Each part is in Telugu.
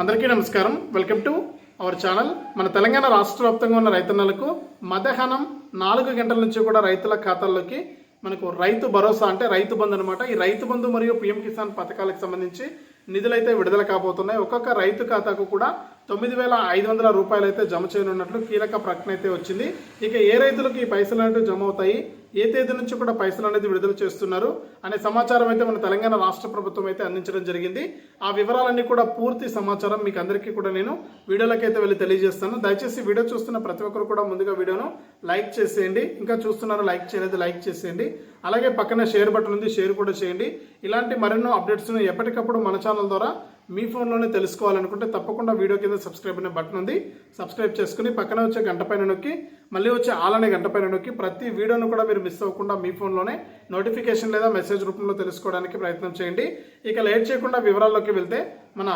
అందరికీ నమస్కారం. వెల్కమ్ టు అవర్ ఛానల్ మన తెలంగాణ రాష్ట్ర వ్యాప్తంగా ఉన్న రైతన్నలకు మధ్యాహ్నం నాలుగు గంటల నుంచి కూడా రైతుల ఖాతాల్లోకి మనకు రైతు భరోసా అంటే రైతు బంధు అనమాట ఈ రైతు బంధు మరియు పిఎం కిసాన్ పథకాలకు సంబంధించి నిధులైతే విడుదల కాబోతున్నాయి. ఒక్కొక్క రైతు ఖాతాకు కూడా తొమ్మిది వేల ఐదు వందల రూపాయలు అయితే జమ చేయనున్నట్లు కీలక ప్రకటన అయితే వచ్చింది. ఇక ఏ రైతులకు ఈ పైసలు అనేవి జమ అవుతాయి ఏ తేదీ నుంచి కూడా పైసలు అనేది విడుదల చేస్తున్నారు? అనే సమాచారం అయితే మన తెలంగాణ రాష్ట్ర ప్రభుత్వం అయితే అందించడం జరిగింది. ఆ వివరాలన్నీ కూడా పూర్తి సమాచారం మీకు అందరికీ కూడా నేను వీడియోలోకి అయితే వెళ్ళి తెలియజేస్తాను. దయచేసి వీడియో చూస్తున్న ప్రతి ఒక్కరు కూడా ముందుగా వీడియోను లైక్ చేసేయండి. ఇంకా చూస్తున్నారు లైక్ చేయలేదు లైక్ చేసేయండి. అలాగే పక్కన షేర్ బటన్ ఉంది షేర్ కూడా చేయండి. ఇలాంటి మరెన్నో అప్డేట్స్ను ఎప్పటికప్పుడు మన ఛానల్ ద్వారా మీ ఫోన్లోనే తెలుసుకోవాలనుకుంటే తప్పకుండా వీడియో కింద సబ్స్క్రైబ్ అనే బటన్ ఉంది. సబ్స్క్రైబ్ చేసుకుని పక్కన వచ్చే గంట పైన నొక్కి మళ్ళీ వచ్చే ఆలనే గంట పైన నొక్కి ప్రతి వీడియోను కూడా మీరు మిస్ అవ్వకుండా మీ ఫోన్లోనే నోటిఫికేషన్ లేదా మెసేజ్ రూపంలో తెలుసుకోవడానికి ప్రయత్నం చేయండి. ఇక లేట్ చేయకుండా వివరాల్లోకి వెళ్తే మన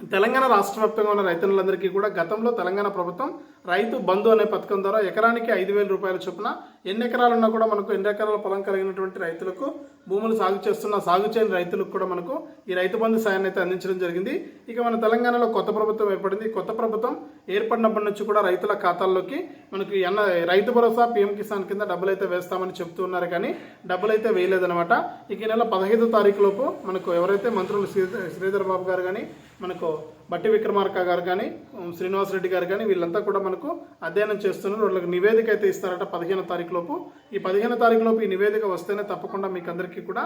తెలంగాణ రాష్ట్ర వ్యాప్తంగా ఉన్న రైతులందరికీ కూడా గతంలో తెలంగాణ ప్రభుత్వం రైతు బంధు అనే పథకం ద్వారా ఎకరానికి ఐదు వేల రూపాయల చొప్పున ఎన్ని ఎకరాలున్నా కూడా మనకు ఎన్ని ఎకరాల పొలం కలిగినటువంటి రైతులకు భూములు సాగు చేస్తున్న సాగు చేయని రైతులకు కూడా మనకు ఈ రైతు బంధు సాయాన్ని అయితే అందించడం జరిగింది. ఇక మన తెలంగాణలో కొత్త ప్రభుత్వం ఏర్పడింది. కొత్త ప్రభుత్వం ఏర్పడినప్పటి నుంచి కూడా రైతుల ఖాతాల్లోకి మనకి ఎన్న రైతు భరోసా పీఎం కిసాన్ కింద డబ్బులు అయితే వేస్తామని చెప్తూ ఉన్నారు కానీ డబ్బులు అయితే వేయలేదన్నమాట. ఇక ఈ నెల పదహైదో తారీఖు లోపు మనకు ఎవరైతే మంత్రులు శ్రీధర్ బాబు గారు కానీ మనకు బట్టి విక్రమార్క గారు కానీ శ్రీనివాసరెడ్డి గారు కానీ వీళ్ళంతా కూడా మనకు అధ్యయనం చేస్తున్నారు. వాళ్ళకి నివేదిక అయితే ఇస్తారట పదిహేను తారీఖు లోపు. ఈ పదిహేను తారీఖు లోపు ఈ నివేదిక వస్తేనే తప్పకుండా మీకు అందరికీ కూడా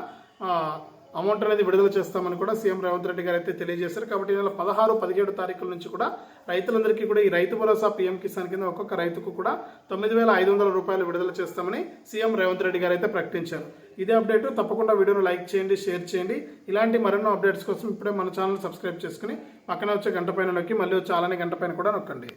అమౌంట్ అనేది విడుదల చేస్తామని కూడా సీఎం రేవంత్ రెడ్డి గారు అయితే తెలియజేశారు. కాబట్టి ఈ నెల పదహారు పదిహేడు తారీఖుల నుంచి కూడా రైతులందరికీ కూడా ఈ రైతు భరోసా పీఎం కిసాన్ కింద ఒక్కొక్క రైతుకు కూడా తొమ్మిది వేల ఐదు వందల రూపాయలు విడుదల చేస్తామని సీఎం రేవంత్ రెడ్డి గారు అయితే ప్రకటించారు. ఇదే అప్డేట్. తప్పకుండా వీడియోను లైక్ చేయండి షేర్ చేయండి. ఇలాంటి మరెన్నో అప్డేట్స్ కోసం ఇప్పుడే మన ఛానల్ సబ్స్క్రైబ్ చేసుకుని పక్కన వచ్చే గంట పైన నొక్కి మళ్ళీ వచ్చే అలానే గంట పైన కూడా నొక్కండి.